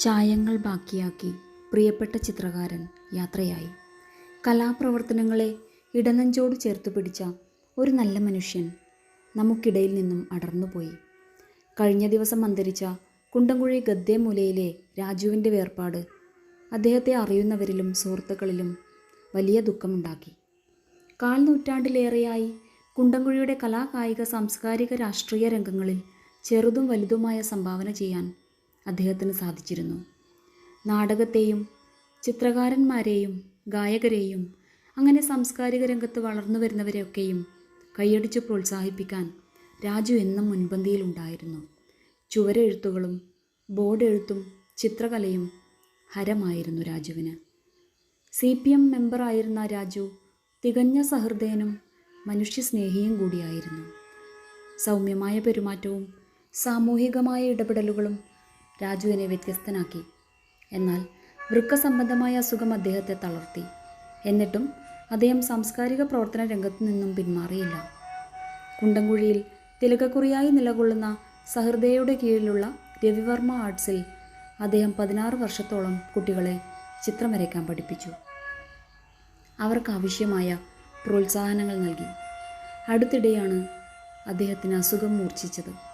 ചായങ്ങൾ ബാക്കിയാക്കി പ്രിയപ്പെട്ട ചിത്രകാരൻ യാത്രയായി. കലാപ്രവർത്തനങ്ങളെ ഇടനഞ്ചോട് ചേർത്ത് പിടിച്ച ഒരു നല്ല മനുഷ്യൻ നമുക്കിടയിൽ നിന്നും അടർന്നുപോയി. കഴിഞ്ഞ ദിവസം അന്തരിച്ച കുണ്ടംകുഴി ഗദ്ദേമൂലയിലെ രാജുവിന്റെ വേർപാട് അദ്ദേഹത്തെ അറിയുന്നവരിലും സുഹൃത്തുക്കളിലും വലിയ ദുഃഖമുണ്ടാക്കി. കാൽ നൂറ്റാണ്ടിലേറെയായി കുണ്ടംകുഴിയുടെ കലാകായിക സാംസ്കാരിക രാഷ്ട്രീയ രംഗങ്ങളിൽ ചെറുതും വലുതുമായ സംഭാവന ചെയ്യാൻ അദ്ദേഹത്തിന് സാധിച്ചിരുന്നു. നാടകത്തെയും ചിത്രകാരന്മാരെയും ഗായകരെയും അങ്ങനെ സാംസ്കാരിക രംഗത്ത് വളർന്നു വരുന്നവരെയൊക്കെയും കൈയടിച്ച് പ്രോത്സാഹിപ്പിക്കാൻ രാജു എന്നും മുൻപന്തിയിലുണ്ടായിരുന്നു ചുവരെഴുത്തുകളും ബോർഡ് എഴുത്തും ചിത്രകലയും ഹരമായിരുന്നു രാജുവിന്. സി പി എം മെമ്പറായിരുന്ന രാജു തികഞ്ഞ സഹൃദയനും മനുഷ്യസ്നേഹിയും കൂടിയായിരുന്നു. സൗമ്യമായ പെരുമാറ്റവും സാമൂഹികമായ ഇടപെടലുകളും രാജുവിനെ വ്യത്യസ്തനാക്കി. എന്നാൽ വൃക്ക സംബന്ധമായ അസുഖം അദ്ദേഹത്തെ തളർത്തി. എന്നിട്ടും അദ്ദേഹം സാംസ്കാരിക പ്രവർത്തന രംഗത്തു നിന്നും പിന്മാറിയില്ല. കുണ്ടംകുഴിയിൽ തിലകക്കുറിയായി നിലകൊള്ളുന്ന സഹൃദയയുടെ കീഴിലുള്ള രവിവർമ്മ ആർട്സിൽ അദ്ദേഹം പതിനാറ് വർഷത്തോളം കുട്ടികളെ ചിത്രം വരയ്ക്കാൻ പഠിപ്പിച്ചു. അവർക്ക് ആവശ്യമായ പ്രോത്സാഹനങ്ങൾ നൽകി. അടുത്തിടെയാണ് അദ്ദേഹത്തിന് അസുഖം മൂർച്ഛിച്ചത്.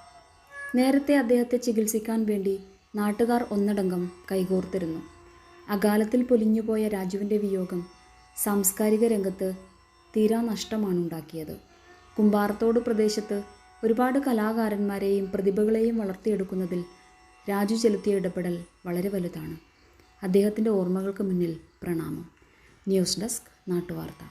നേരത്തെ അദ്ദേഹത്തെ ചികിത്സിക്കാൻ വേണ്ടി നാട്ടുകാർ ഒന്നടങ്കം കൈകോർത്തിരുന്നു. അകാലത്തിൽ പൊലിഞ്ഞുപോയ രാജുവിന്റെ വിയോഗം സാംസ്കാരിക രംഗത്ത് തീരാ നഷ്ടമാണ് ഉണ്ടാക്കിയത് കുമ്പാറത്തോട് പ്രദേശത്ത് ഒരുപാട് കലാകാരന്മാരെയും പ്രതിഭകളെയും വളർത്തിയെടുക്കുന്നതിൽ രാജു ചെലുത്തിയ ഇടപെടൽ വളരെ വലുതാണ്. അദ്ദേഹത്തിന്റെ ഓർമ്മകൾക്ക് മുന്നിൽ പ്രണാമം. News desk നാട്ടുവാർത്ത.